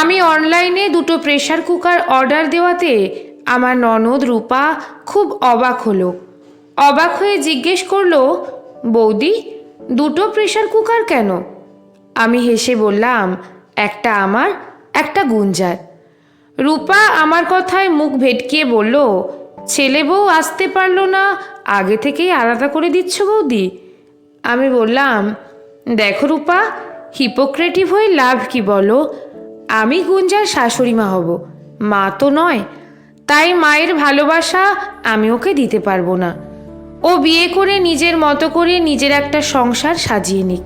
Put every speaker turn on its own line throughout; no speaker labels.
আমি অনলাইনে দুটো প্রেশার কুকার অর্ডার দেওয়াতে আমার ননদ রূপা খুব অবাক হলো। অবাক হয়ে জিজ্ঞেস করল, বৌদি, দুটো প্রেশার কুকার কেন? আমি হেসে বললাম, একটা আমার, একটা গুঞ্জার। রূপা আমার কথায় মুখ ভেটকিয়ে বলল, ছেলে বউ আসতে পারল না, আগে থেকেই আলাদা করে দিচ্ছ বৌদি? আমি বললাম, দেখো রূপা হিপোক্রেটিভ হয়ে লাভ কি বলো? আমি গুঞ্জার শাশুড়ি মা হব। মা তো নয়। তাই মায়ের ভালোবাসা আমি ওকে দিতে পারব না। ও বিয়ে করে নিজের মতো করে নিজের একটা সংসার সাজিয়ে নিক।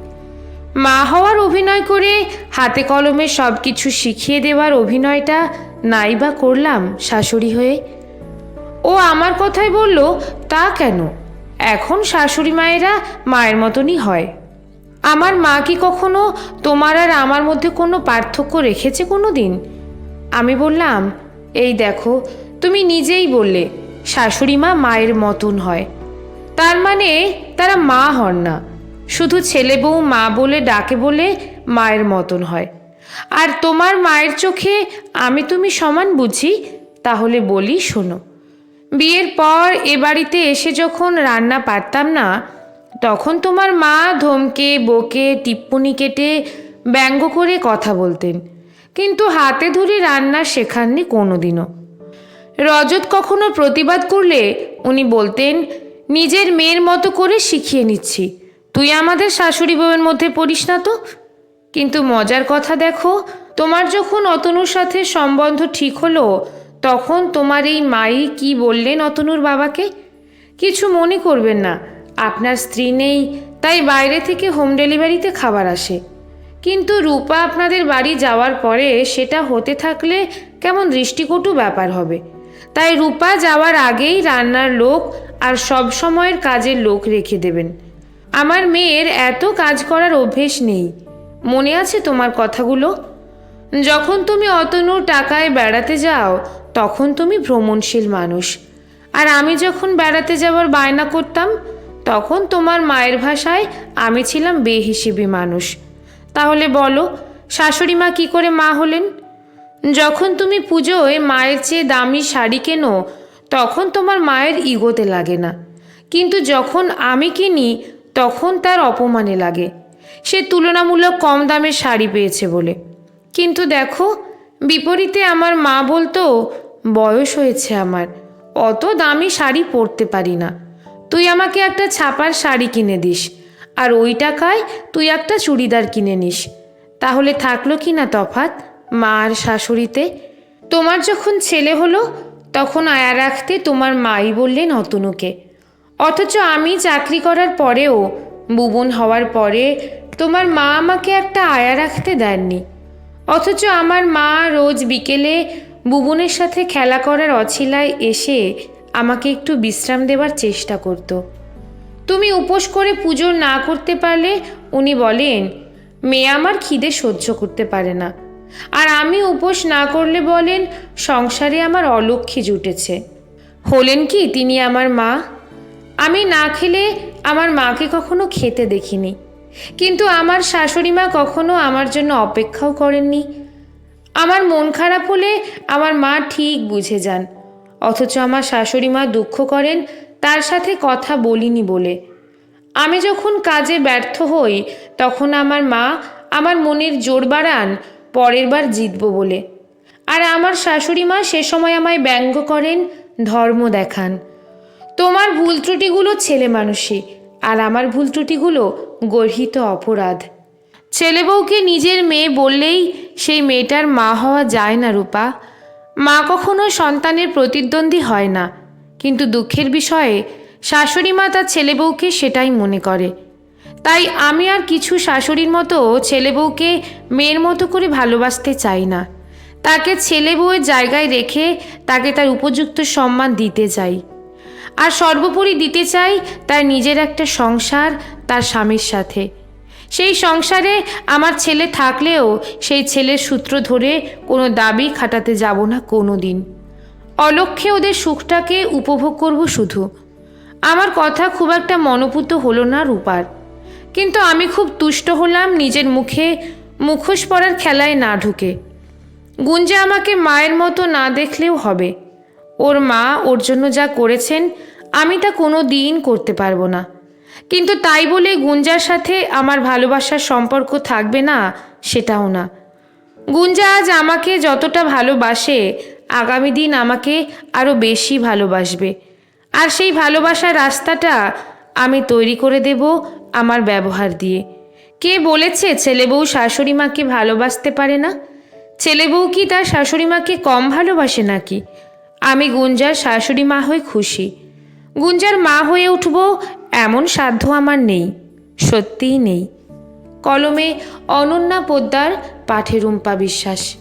মা হওয়ার অভিনয় করে হাতে কলমে সব কিছু শিখিয়ে দেওয়ার অভিনয়টা নাই বা করলাম শাশুড়ি হয়ে। ও আমার কথাই বলল, তা কেন? এখন শাশুড়ি মায়েরা মায়ের মতনই হয়। আমার মা কি কখনো তোমার আর আমার মধ্যে কোনো পার্থক্য রেখেছে কোনো দিন আমি বললাম, এই দেখো, তুমি নিজেই বললে, শাশুড়ি মা মায়ের মতন হয়। তার মানে তারা মা হন না। শুধু ছেলে বউ মা বলে ডাকে বলে মায়ের মতন হয়। আর তোমার মায়ের চোখে আমি তুমি সমান বুঝি? তাহলে বলি, শোনো। বিয়ের পর এ বাড়িতে এসে যখন রান্না পারতাম না তখন তোমার মা ধমকে, বকে, টিপ্পনি কেটে ব্যঙ্গ করে কথা বলতেন। কিন্তু হাতে ধরে রান্না শেখাননি কোনোদিনও। রজত কখনো প্রতিবাদ করলে উনি বলতেন, নিজের মেয়ের মতো করে শিখিয়ে নিচ্ছি। তুই আমাদের শাশুড়ি বউয়ের মধ্যে পড়িস না তো? কিন্তু মজার কথা দেখো, তোমার যখন অতনুর সাথে সম্বন্ধ ঠিক হলো, তখন তোমার এই মাই কি বললেন অতনুর বাবাকে? কিছু মনে করবেন না। আপনার স্ত্রী নেই, তাই বাইরে থেকে হোম ডেলিভারিতে খাবার আসে। কিন্তু রূপা আপনাদের বাড়ি যাওয়ার পরে সেটা হতে থাকলে কেমন দৃষ্টিকটু ব্যাপার হবে। তাই রূপা যাওয়ার আগেই রান্নার লোক আর সব সময়ের কাজের লোক রেখে দেবেন। আমার মেয়ের এত কাজ করার অভ্যেস নেই। মনে আছে তোমার কথাগুলো? যখন তুমি অতনুর টাকায় বেড়াতে যাও, তখন তুমি ভ্রমণশীল মানুষ। আর আমি যখন বেড়াতে যাওয়ার বায়না করতাম তখন তোমার মায়ের ভাষায় আমি ছিলাম বেহিসেবি মানুষ। তাহলে বলো, শাশুড়ি মা কী করে মা হলেন? যখন তুমি পুজোয় মায়ের চেয়ে দামি শাড়ি কেনো, তখন তোমার মায়ের ইগোতে লাগে না। কিন্তু যখন আমি কিনি, তখন তার অপমানে লাগে। সে তুলনামূলক কম দামের শাড়ি পেয়েছে বলে। কিন্তু দেখো, বিপরীতে আমার মা বলতো, বয়স হয়েছে আমার, অত দামি শাড়ি পরতে পারি না। তুই আমাকে একটা ছাপার শাড়ি কিনে দিস, আর ওই টাকায় তুই একটা চুড়িদার কিনে নিস। তাহলে থাকল কি না তফাত মা আর শাশুড়িতে? তোমার যখন ছেলে হলো, তখন আয়া রাখতে তোমার মাই বললেন অতনুকে। অথচ আমি চাকরি করার পরেও, বুবন হওয়ার পরে তোমার মা আমাকে একটা আয়া রাখতে দেননি। অথচ আমার মা রোজ বিকেলে বুবনের সাথে খেলা করার অছিলায় এসে আমাকে একটু বিশ্রাম দেওয়ার চেষ্টা করত। তুমি উপোস করে পুজো না করতে পারলে, উনি বলেন, মেয়ে আমার খিদে সহ্য করতে পারে না। আর আমি উপোস না করলে বলেন, সংসারে আমার অলক্ষ্মী জুটেছে। হলেন কি, তিনি আমার মা। আমি না খেলে আমার মাকে কখনো খেতে দেখিনি। কিন্তু আমার শাশুড়ি মা কখনো আমার জন্য অপেক্ষাও করেননি। আমার মন খারাপ হলে আমার মা ঠিক বুঝে যান। অথচ আমার শাশুড়ি মা দুঃখ করেন, তার সাথে কথা বলিনি বলে। আমি যখন কাজে ব্যর্থ হই, তখন আমার মা আমার মনের জোর বাড়ান, পরের বার জিতব বলে। আর আমার শাশুড়ি মা সে সময় আমায় ব্যঙ্গ করেন, ধর্ম দেখান। তোমার ভুল ত্রুটিগুলো ছেলে মানুষই, আর আমার ভুল ত্রুটিগুলো গর্হিত অপরাধ। ছেলে বউকে নিজের মেয়ে বললেই সেই মেয়েটার মা হওয়া যায় না রূপা। মা কখনো সন্তানের প্রতিদ্বন্দ্বী হয় না। কিন্তু দুঃখের বিষয়ে শাশুড়ি মা তার ছেলে বউকে সেটাই মনে করে। তাই আমি আর কিছু শাশুড়ির মতো ছেলে বউকে মেয়ের মতো করে ভালোবাসতে চাই না। তাকে ছেলে বউয়ের জায়গায় রেখে তাকে তার উপযুক্ত সম্মান দিতে চাই। আর সর্বোপরি দিতে চাই তার নিজের একটা সংসার, তার স্বামীর সাথে। সেই সংসারে আমার ছেলে থাকলেও সেই ছেলের সূত্র ধরে কোনো দাবি খাটাতে যাব না কোনো দিন অলক্ষ্যে ওদের সুখটাকে উপভোগ করব শুধু। আমার কথা খুব একটা মনোপুত হলো না রূপার। কিন্তু আমি খুব তুষ্ট হলাম নিজের মুখে মুখোশ পরার খেলায় না ঢুকে। গুঞ্জা আমাকে মায়ের মতো না দেখলেও হবে। ওর মা ওর জন্য যা করেছেন, আমি তা কোনো দিন করতে পারব না। কিন্তু তাই বলে গুঞ্জার সাথে আমার ভালোবাসার সম্পর্ক থাকবে না সেটাও না। গুঞ্জা আজ আমাকে যতটা ভালোবাসে, আগামী দিন আমাকে আরও বেশি ভালোবাসবে। আর সেই ভালোবাসার রাস্তাটা আমি তৈরি করে দেব আমার ব্যবহার দিয়ে। কে বলেছে ছেলে বউ শাশুড়ি মাকে ভালোবাসতে পারে না? ছেলে বউ কি তার শাশুড়ি মাকে কম ভালোবাসে নাকি? আমি গুঞ্জার শাশুড়ি মা হয়ে খুশি। গুঞ্জার মা হয়ে উঠব এমন সাধ্য আমার নেই সত্যিই নেই। কলমে অনন্যা পোদ্দার পাঠে রুম্পা বিশ্বাস।